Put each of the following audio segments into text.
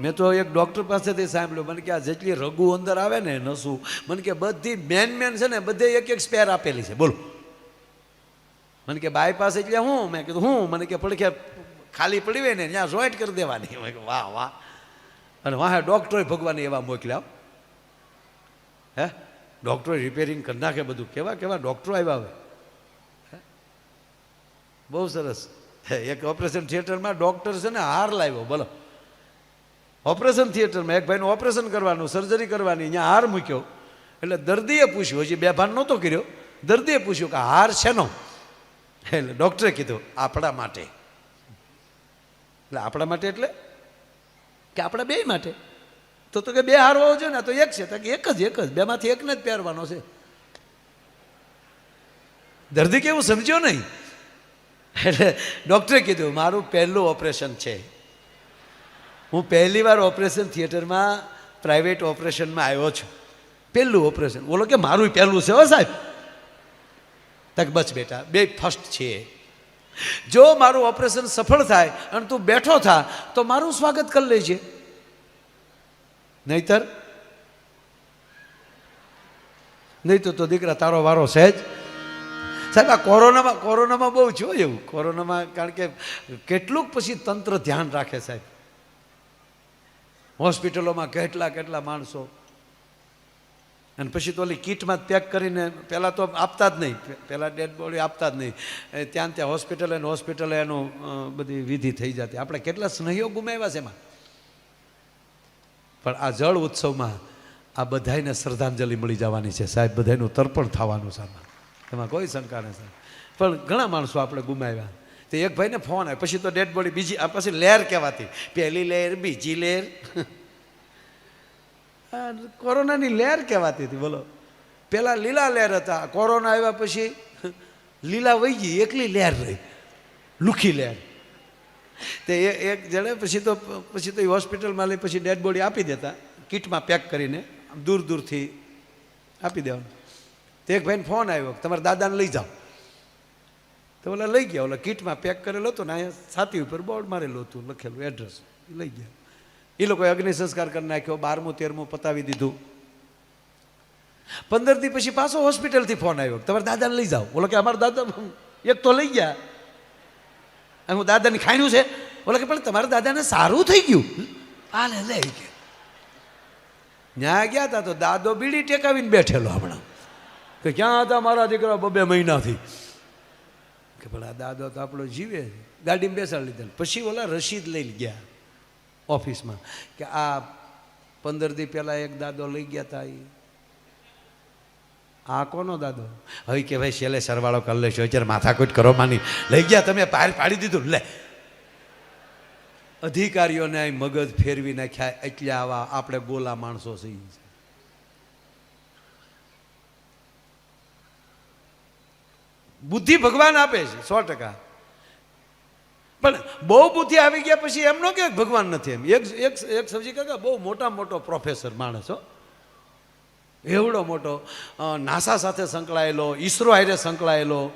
મેં તો એક ડૉક્ટર પાસેથી સાંભળ્યું, મને કે આ જેટલી રગુ અંદર આવે ને નસું, મને કે બધી મેન મેન છે ને, બધે એક એક સ્પેર આપેલી છે. બોલો. મને કે બાયપાસ એટલે હું? મેં કીધું, હું? મને કે પડખે ખાલી પડી હોય ને, ત્યાં જોઈન્ટ કરી દેવાની. વાહ વાહ. અને વાહ ડૉક્ટરોએ ભગવાને એવા મોકલ્યા. હે? ડૉક્ટરોએ રિપેરિંગ કરી નાખે બધું. કેવા કેવા ડૉક્ટરો આવ્યા હવે? બહુ સરસ. એક ઓપરેશન થિયેટરમાં ડૉક્ટર છે ને, હાર લાવ્યો. બોલો. ઓપરેશન થિયેટરમાં એક ભાઈનું ઓપરેશન કરવાનું સર્જરી કરવાની અહીંયા હાર મૂક્યો. એટલે દર્દીએ પૂછ્યું, હજી બે ભાન નહોતો કર્યો. દર્દીએ પૂછ્યું કે હાર શેનો? એટલે ડૉક્ટરે કીધું, આપણા માટે. એટલે આપણા માટે એટલે? કે આપણા બે માટે? તો તો કે બે હાર હોવો જોઈએ ને તો એક છે. તો કે એક જ એક જ. બેમાંથી એકને જ પહેરવાનો છે. દર્દી કેવું સમજ્યો નહીં? એટલે ડૉક્ટરે કીધું, મારું પહેલું ઓપરેશન છે. હું પહેલી વાર ઓપરેશન થિયેટરમાં પ્રાઇવેટ ઓપરેશનમાં આવ્યો છું. પહેલું ઓપરેશન. બોલો કે, મારું પહેલું છે હો સાહેબ. તક બસ બેટા, બે ફર્સ્ટ છે. જો મારું ઓપરેશન સફળ થાય અને તું બેઠો થા, તો મારું સ્વાગત કરી લેજે. નહીતર? નહીં તો દીકરા તારો વારો સહેજ. સાહેબ, આ કોરોનામાં કોરોનામાં બહુ જોયું. એવું કોરોનામાં કારણ કે કેટલુંક પછી તંત્ર ધ્યાન રાખે સાહેબ. હોસ્પિટલોમાં કેટલા કેટલા માણસો. અને પછી તો ઓલી કીટમાં પેક કરીને, પહેલાં તો આપતા જ નહીં. પહેલાં ડેડ બોડી આપતા જ નહીં. ત્યાં ત્યાં હોસ્પિટલ અને હોસ્પિટલ એનું બધી વિધિ થઈ જતી. આપણે કેટલા સ્નેહીઓ ગુમાવ્યા છે એમાં. પણ આ જળ ઉત્સવમાં આ બધાને શ્રદ્ધાંજલિ મળી જવાની છે. સાહેબ બધાનું તર્પણ થવાનું છે એમાં કોઈ શંકા નથી. પણ ઘણા માણસો આપણે ગુમાવ્યા. તો એક ભાઈને ફોન આવ્યો પછી તો ડેડ બોડી બીજી, આ પછી લહેર કહેવાતી. પહેલી લહેર બીજી લહેર આ કોરોનાની લહેર કહેવાતી હતી, બોલો. પહેલાં લીલા લહેર હતા. કોરોના આવ્યા પછી લીલા વહી ગઈ, એકલી લહેર રહી. લુખી લહેર તે એક જણે પછી તો પછી તો એ હોસ્પિટલમાં લઈ પછી ડેડ બોડી આપી દેતા. કીટમાં પેક કરીને દૂર દૂરથી આપી દેવાનું. તે એક ભાઈને ફોન આવ્યો તમારા દાદાને લઈ જાઓ. તો ઓલા લઈ ગયા, ઓલા કીટમાં પેક કરેલો હતો ને અહીંયા છાતી ઉપર બોર્ડ મારેલું હતું, લખેલું એડ્રેસ એ લઈ ગયા. એ લોકોએ અગ્નિ સંસ્કાર કરી નાખ્યો, બારમું, તેરમું પતાવી દીધું. પંદર દી પછી પાછો હોસ્પિટલથી ફોન આવ્યો તમારે દાદાને લઈ જાઓ. ઓલો કે અમારા દાદા એક તો લઈ ગયા. હું દાદાને ખાણ્યું છે. ઓલા કે પણ તમારા દાદાને સારું થઈ ગયું. આલે લઈ ગયા ત્યાં ગયા હતા તો દાદો બીડી ટેકાવીને બેઠેલો હમણાં. કે ક્યાં હતા મારા દીકરા બબે મહિનાથી? કે ભલા દાદો તો આપણો જીવે ગાડીમાં બેસાડી લીધા પછી ઓલા રસીદ લઈ ગયા ઓફિસમાં કે આ પંદર દી પહેલાં એક દાદો લઈ ગયા હતા એ આ કોનો દાદો? હવે કે ભાઈ છેલ્લે સરવાળો કરી લેશો અત્યારે માથાકૂટ કરો માની. લઈ ગયા તમે પાર પાડી દીધું લે. અધિકારીઓને મગજ ફેરવી નાખ્યા એટલે આવા આપણે ગોલા માણસો છીએ બુદ્ધિ ભગવાન આપે છે, સો ટકા. પણ બહુ બુદ્ધિ આવી ગયા પછી એમનો કે ભગવાન નથી એમ? એક એક એક સબ્જી કાકા, બહુ મોટા મોટો પ્રોફેસર માણસ, હો. એવડો મોટો નાસા સાથે સંકળાયેલો, ઈસરો હારે સંકળાયેલો,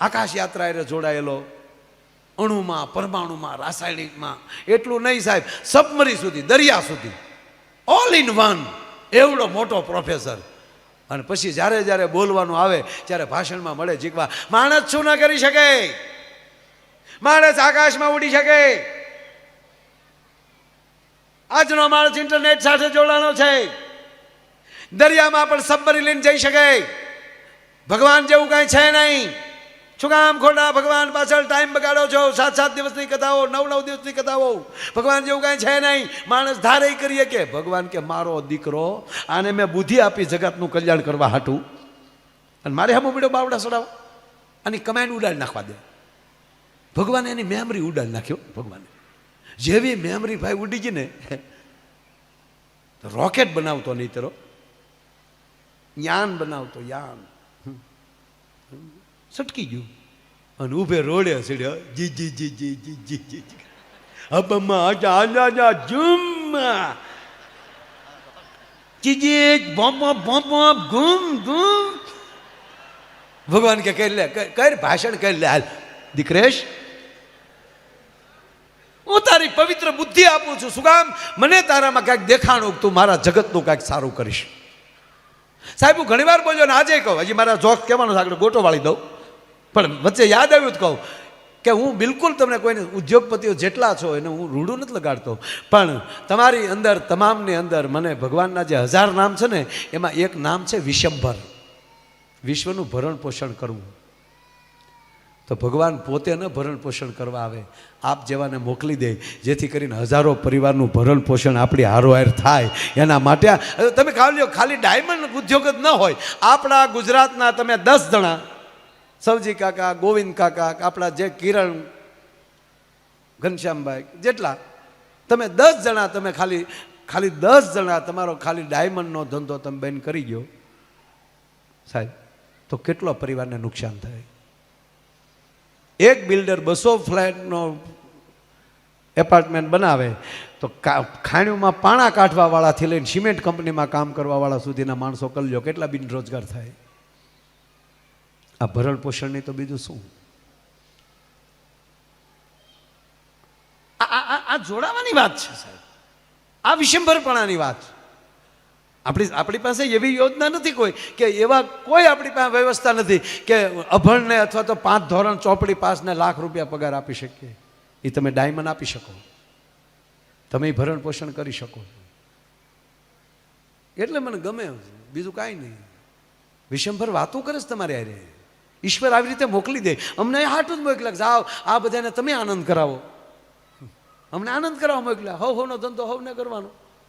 આકાશ યાત્રા હારે જોડાયેલો, અણુમાં, પરમાણુમાં, રાસાયણિકમાં, એટલું નહીં સાહેબ સબમરી સુધી, દરિયા સુધી ઓલ ઇન વન એવડો મોટો પ્રોફેસર અને પછી જ્યારે જ્યારે બોલવાનું આવે, ત્યારે ભાષણમાં મળે જીકવા, માણસ શું ન કરી શકે? માણસ આકાશમાં ઉડી શકે? આજનો માણસ ઇન્ટરનેટ સાથે જોડાણો છે. દરિયામાં પણ સબમરી લઈને જઈ શકે. ભગવાન જેવું કાંઈ છે નહીં. શું કામ ખોટા ભગવાન પાછળ ટાઈમ બગાડો છો. સાત સાત દિવસની કથાઓ નવ નવ દિવસની કથાઓ. ભગવાન જેવું કાંઈ છે નહીં. માણસ ધારે કરીએ કે, ભગવાન કે, મારો દીકરો, આને મેં બુદ્ધિ આપી જગતનું કલ્યાણ કરવા હાટું. અને મારે હમો બીડો બાવડા સડાવો. અને કમાન્ડ ઉડાડી નાખવા દે. ભગવાને એની મેમરી ઉડાડી નાખ્યો. ભગવાને. જેવી મેમરી ભાઈ ઉડી ગઈ ને રોકેટ બનાવતો નહીં તરો. યાન બનાવતો, યાન. સટકી ગયું. અને ઊભે રોડે ચડ્યો જી જી જી જી જી જી જી હબમાં આજા આજા જુમ ચીજી બોમ્પ બોમ્પ ગુમ ગુમ ભગવાન કે કરી લે કર ભાષણ, કરી, લે, હાલ. દીકરેશ, હું તારી પવિત્ર બુદ્ધિ આપું છું શું કામ મને તારામાં કાંઈક દેખાણું તું મારા જગતનું કાંઈક સારું કરીશ. સાહેબ, હું ઘણીવાર બોલ્યો ને આજે કહું, હજી મારા જોક કહેવાનો આગળ ગોટો વાળી દઉં. પણ વચ્ચે યાદ આવ્યું તો કહું કે હું બિલકુલ તમને કોઈને ઉદ્યોગપતિઓ જેટલા છો એને હું રૂડું નથી લગાડતો. પણ તમારી અંદર, તમામની અંદર મને ભગવાનના જે હજાર નામ છે ને, એમાં એક નામ છે વિશંભર વિશ્વનું ભરણ પોષણ કરવું. તો ભગવાન પોતે ન ભરણ પોષણ કરવા આવે. આપ જેવાને મોકલી દે, જેથી કરીને હજારો પરિવારનું ભરણ પોષણ આપણી હારોહાર થાય. એના માટે તમે ખાલી ખાલી ડાયમંડ ઉદ્યોગ જ ન હોય. આપણા ગુજરાતના તમે દસ જણા સવજી કાકા, ગોવિંદ કાકા આપણા જે કિરણ, ઘનશ્યામભાઈ, જેટલા. તમે દસ જણા, તમે ખાલી ખાલી દસ જણા, તમારો ખાલી ડાયમંડનો ધંધો તમે બેન કરી ગયો. સાહેબ, તો કેટલો પરિવારને નુકસાન થાય? એક બિલ્ડર બસો ફ્લેટનો એપાર્ટમેન્ટ બનાવે, તો ખાણીઓમાં પાણા કાઢવાવાળાથી લઈને સિમેન્ટ કંપનીમાં કામ કરવાવાળા સુધીના માણસો કરી લો કેટલા બિન રોજગાર થાય? આ ભરણ પોષણની તો બીજું શું? આ- જોડાવાની વાત છે, સાહેબ. આ વિશંભરપણાની વાત આપણી આપણી પાસે એવી યોજના નથી કોઈ કે એવા કોઈ આપણી પાસે વ્યવસ્થા નથી કે અભણને અથવા તો પાંચ ધોરણ ચોપડી પાસને લાખ રૂપિયા પગાર આપી શકીએ. એ તમે ડાયમંડ આપી શકો. તમે ભરણ પોષણ કરી શકો. એટલે મને ગમે બીજું કાંઈ નહીં. વિષમભર વાતો કરે છે તમારે યારે ઈશ્વર આવી રીતે મોકલી દે. અમને હાટું જ મોકલ્યા જાઓ, આ બધાને તમે આનંદ કરાવો. અમને આનંદ કરાવવા મોકલ્યા. હવ હવનો ધંધો હવ ને કરવાનો.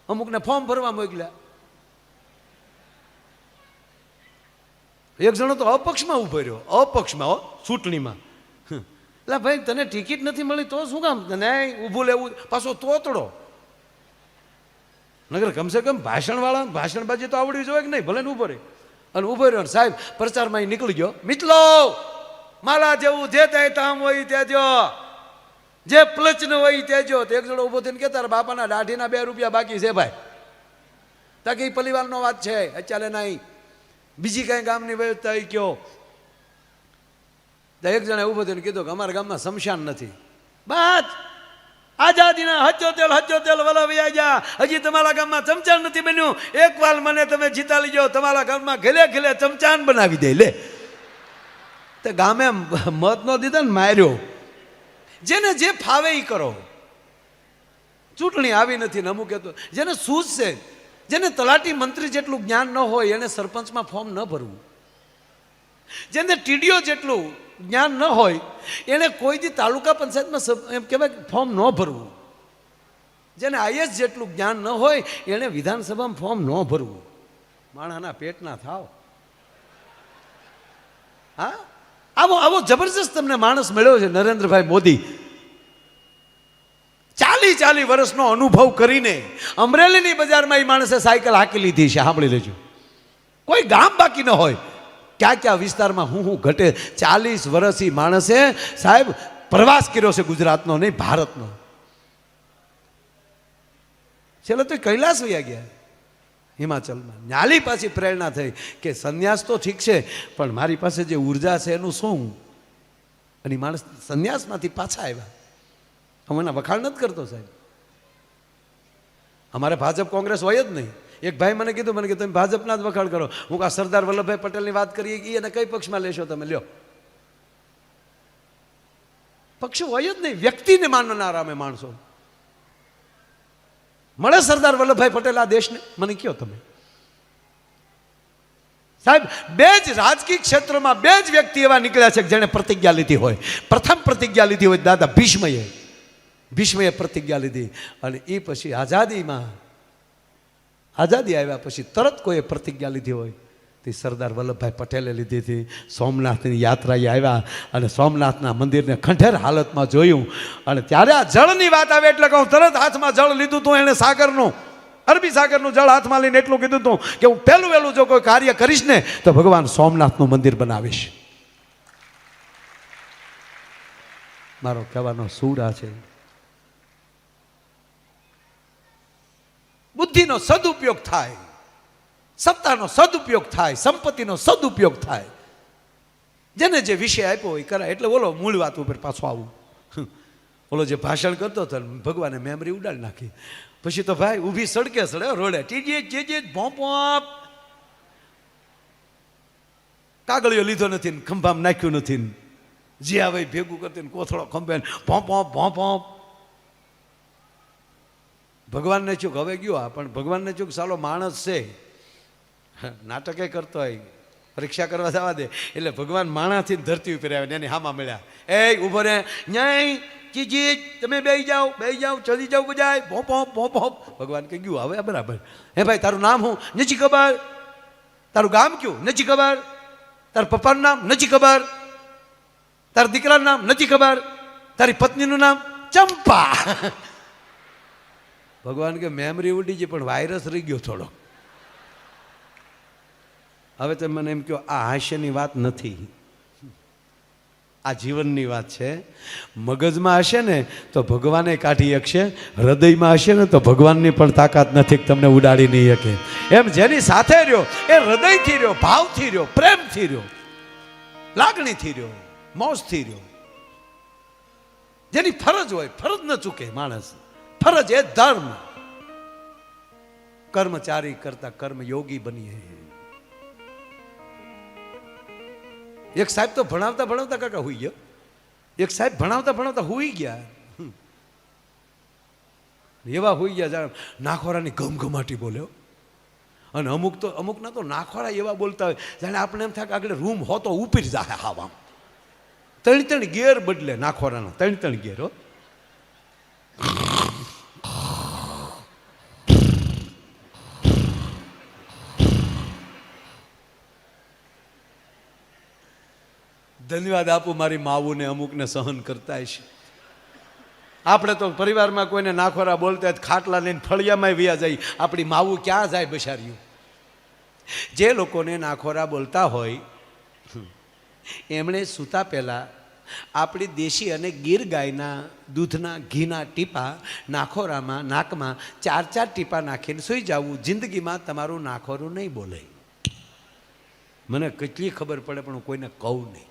અમુકને ફોર્મ ભરવા મોકલ્યા. એક જણો તો અપક્ષમાં ઊભો રહ્યો. અપક્ષમાં, હો, ચૂંટણીમાં. એટલે ભાઈ, તને ટિકિટ નથી મળી તો શું કામ? તને ઊભું લેવું, પાછો તોતડો. નગર કમસે કમ ભાષણવાળા, ભાષણબાજી તો આવડવી જોઈએ કે નહીં? ભલે ને ઊભો રહે. અને ઊભો રહ્યો સાહેબ, પ્રચારમાં ઈ નીકળી ગયો. મિત્રો મારા જેવું જે થાય તામ હોય તેજો જે પ્લચ ન હોય તેજો તો એક જણો ઊભો થઈને કે તારા બાપાના દાઢીના બે રૂપિયા બાકી છે ભાઈ. તાકી પરિવારનો વાત છે, અત્યારે નહીં બીજી કાંઈ ગામની વ્યવસ્થા એ કયો. એક જણે ઊભો થઈને કીધું કે અમારા ગામમાં શમશાન નથી. બસ આઝાદીના હચ્ચો તેલ હચ્ચો તેલ વલાવી જા. હજી તમારા ગામમાં ચમચાન નથી બન્યું. એક વાર મને તમે જીતા લીજો. તમારા ગામમાં ઘેલે ઘેલે ચમચાન બનાવી દે. લે. તે ગામે મત નો દીધા ને માર્યો. જેને જે ફાવે એ કરો. ચૂંટણી આવી નથી ને અમુક તો જેને સૂઝશે, જેને તલાટી મંત્રી જેટલું જ્ઞાન ન હોય, એને સરપંચમાં ફોર્મ ન ભરવું. જેને ટીડીઓ જેટલું જ્ઞાન ન હોય, એને કોઈ દી તાલુકા પંચાયતમાં એમ કહેવાય ફોર્મ ન ભરવું. જેને આઈએસ જેટલું જ્ઞાન ન હોય, એને વિધાનસભામાં ફોર્મ ન ભરવું. માણાના પેટના થાવ. હા? આવો આવો જબરજસ્ત તમને માણસ મળ્યો છે, નરેન્દ્રભાઈ મોદી. ચાલી ચાલી વર્ષનો અનુભવ કરીને અમરેલીની બજારમાં એ માણસે સાયકલ હાકી લીધી છે, સાંભળી લેજો. કોઈ ગામ બાકી ન હોય. ક્યાં ક્યાં વિસ્તારમાં હું હું ઘટે ચાલીસ વર્ષથી માણસે સાહેબ પ્રવાસ કર્યો છે ગુજરાતનો નહીં, ભારતનો. છેલ્લે તો કૈલાસ વયા ગયા હિમાચલમાં. ન્યાલી પાછી પ્રેરણા થઈ કે સંન્યાસ તો ઠીક છે, પણ મારી પાસે જે ઊર્જા છે એનું શું? અને માણસ સંન્યાસમાંથી પાછા આવ્યા. હું એના વખાણ નથી કરતો સાહેબ. અમારે ભાજપ કોંગ્રેસ હોય જ નહીં. એક ભાઈ મને કીધું, મને કે તમે ભાજપના જ વખાણ કરો. હું આ સરદાર વલ્લભભાઈ પટેલની વાત કરીએ કે એને કઈ પક્ષમાં લેશો તમે? લ્યો. પક્ષ હોય જ નહીં, વ્યક્તિને માનનારા અમે માણસો. મળે સરદાર વલ્લભભાઈ પટેલ આ દેશને? મને કયો તમે? સાહેબ, બે જ રાજકીય ક્ષેત્રમાં બે જ વ્યક્તિ એવા નીકળ્યા છે જેણે પ્રતિજ્ઞા લીધી હોય. પ્રથમ પ્રતિજ્ઞા લીધી હોય દાદા ભીષ્મએ. ભીષ્મએ પ્રતિજ્ઞા લીધી અને એ પછી આઝાદીમાં આઝાદી આવ્યા પછી તરત કોઈએ પ્રતિજ્ઞા લીધી હોય. તે સરદાર વલ્લભભાઈ પટેલે લીધી હતી. સોમનાથની યાત્રાએ આવ્યા અને સોમનાથના મંદિરને ખંઠેર હાલતમાં જોયું. અને ત્યારે આ જળની વાત આવે એટલે કહું તરત હાથમાં જળ લીધું હતું એણે સાગરનું. અરબી સાગરનું જળ હાથમાં લઈને એટલું કીધું હતું કે હું પહેલું વહેલું જો કોઈ કાર્ય કરીશ ને, તો ભગવાન સોમનાથનું મંદિર બનાવીશ. મારો કહેવાનો સૂર છે. બુદ્ધિનો સદુપયોગ થાય, સત્તાનો સદુપયોગ થાય, સંપત્તિનો સદુપયોગ થાય. જેને જે વિષય આપ્યો હોય કરાય. એટલે બોલો મૂળ વાત ઉપર પાછો આવું. ઓલો જે ભાષણ કરતો હતો ભગવાને મેમરી ઉડાડી નાખી. પછી તો ભાઈ ઊભી સડકે સડે રોડે. ટીજે જે જે ભોંપ કાગળિયો લીધો નથી ને, ખંભામાં નાખ્યું નથી જે આવે ભેગું કરતી કોથળો ખંભે ને, ભોંપ ભોંપ ભોંપ ભોંપ. ભગવાનને ચૂક, હવે ગયો આ, પણ ભગવાનને ચૂક સાલો માણસ છે. નાટકે કરતો હોય, પરીક્ષા કરવા જવા દે, એટલે ભગવાન માણાથી ધરતી ઉપર આવે એની હામાં મળ્યા. એ ઊભો રે, ન્યાય ચીજી તમે બેસી જાઓ બે જાઓ, ચલી જાઓ બજાય ભોપ ભોપ ભોપ ભગવાન કે ગયું, હવે બરાબર. હે ભાઈ, તારું નામ હું નથી ખબર. તારું ગામ કયું? નથી ખબર. તારા પપ્પાનું નામ? નથી ખબર. તારા દીકરાનું નામ? નથી ખબર. તારી પત્નીનું નામ? ચંપા. ભગવાન કે મેમરી ઉડી ગઈ, પણ વાયરસ રહી ગયો થોડો. હવે તમે મને એમ કહો, આ હાસ્યની વાત નથી. આ જીવનની વાત છે. મગજમાં હશે ને, તો ભગવાને કાઢી શકશે હૃદયમાં હશે ને, તો ભગવાનની પણ તાકાત નથી તમને ઉડાડી નહીં શકે એમ જેની સાથે રહ્યો, એ હૃદયથી રહ્યો, ભાવથી રહ્યો, પ્રેમથી રહ્યો, લાગણીથી રહ્યો, મોજથી રહ્યો. જેની ફરજ હોય, ફરજ ન ચૂકે માણસ. ફરજ એ ધર્મ. કર્મચારી કરતા કર્મ યોગી બનીએ. એક સાહેબ તો ભણાવતા ભણાવતા કાકા હોઈ ગયો. એક સાહેબ ભણાવતા ભણાવતા હોઈ ગયા. એવા હોઈ ગયા જાણે નાખોરાની ગમઘમાટી બોલ્યો અને અમુક તો, અમુકના તો નાખોરા એવા બોલતા હોય, જાણે આપણે એમ થાય કે આગળ રૂમ હો તો ઉપરી જાય હાવામ ત્રણ ત્રણ ગેર બદલે નાખોરાના ત્રણ ત્રણ ગેર હો. ધન્યવાદ આપું મારી માવુને, અમુકને સહન કરતા છે. આપણે તો પરિવારમાં કોઈને નાખોરા બોલતા ખાટલા લઈને ફળિયામાં વ્યા જાય. આપણી માવું ક્યાં જાય બસાર્યું જે લોકોને નાખોરા બોલતા હોય એમણે સૂતા પહેલાં આપણી દેશી અને ગીર ગાયના દૂધના ઘીના ટીપા નાખોરામાં, નાકમાં ચાર ચાર ટીપા નાખીને સૂઈ જવું. જિંદગીમાં તમારું નાખોરું નહીં બોલે. મને કેટલી ખબર પડે, પણ હું કોઈને કહું નહીં.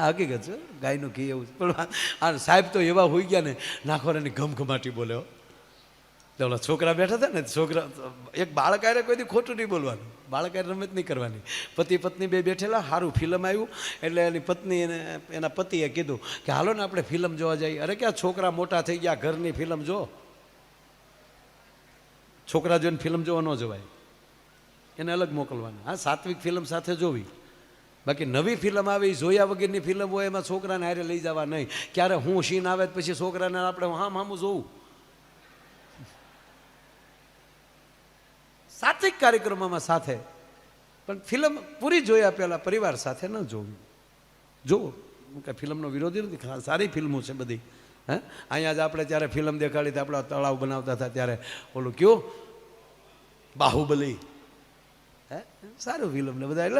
આ હકીકત છે. ગાયનું ઘી એવું. પણ આ- સાહેબ તો એવા હોઈ ગયા ને નાખોરાની ઘમઘમાટી બોલ્યો તો ઓલા છોકરા બેઠા હતા ને, છોકરા એક બાળક આરે કોઈ દી ખોટું નહીં બોલવાનું. બાળક આરે રમત નહીં કરવાની. પતિ પત્ની બે બેઠેલા સારું ફિલ્મ આવ્યું. એટલે એની પત્ની એને એના પતિએ કીધું કે, હાલો ને આપણે ફિલ્મ જોવા જઈએ. અરે ક્યાં છોકરા મોટા થઈ ગયા, ઘરની ફિલ્મ જો. છોકરા જોઈને ફિલ્મ જોવા ન જવાય. એને અલગ મોકલવાની. હા, સાત્વિક ફિલ્મ સાથે જોવી. બાકી નવી ફિલ્મ આવે, જોયા વગરની ફિલ્મ હોય એમાં છોકરાને હારે લઈ જવા નહીં. ક્યારે હું સીન આવે પછી છોકરાને આપણે હામ હામું જોવું સાત્વિક કાર્યક્રમોમાં સાથે. પણ ફિલ્મ પૂરી જોયા પહેલાં પરિવાર સાથે ન જોવી. જુઓ. કાંઈ ફિલ્મનો વિરોધી નથી સારી ફિલ્મો છે બધી. હે? અહીંયા જ આપણે જ્યારે ફિલ્મ દેખાડી તો આપણા તળાવ બનાવતા હતા ત્યારે ઓલું કયું? બાહુબલી. હે? સારું ફિલ્મ ને બધા એટલે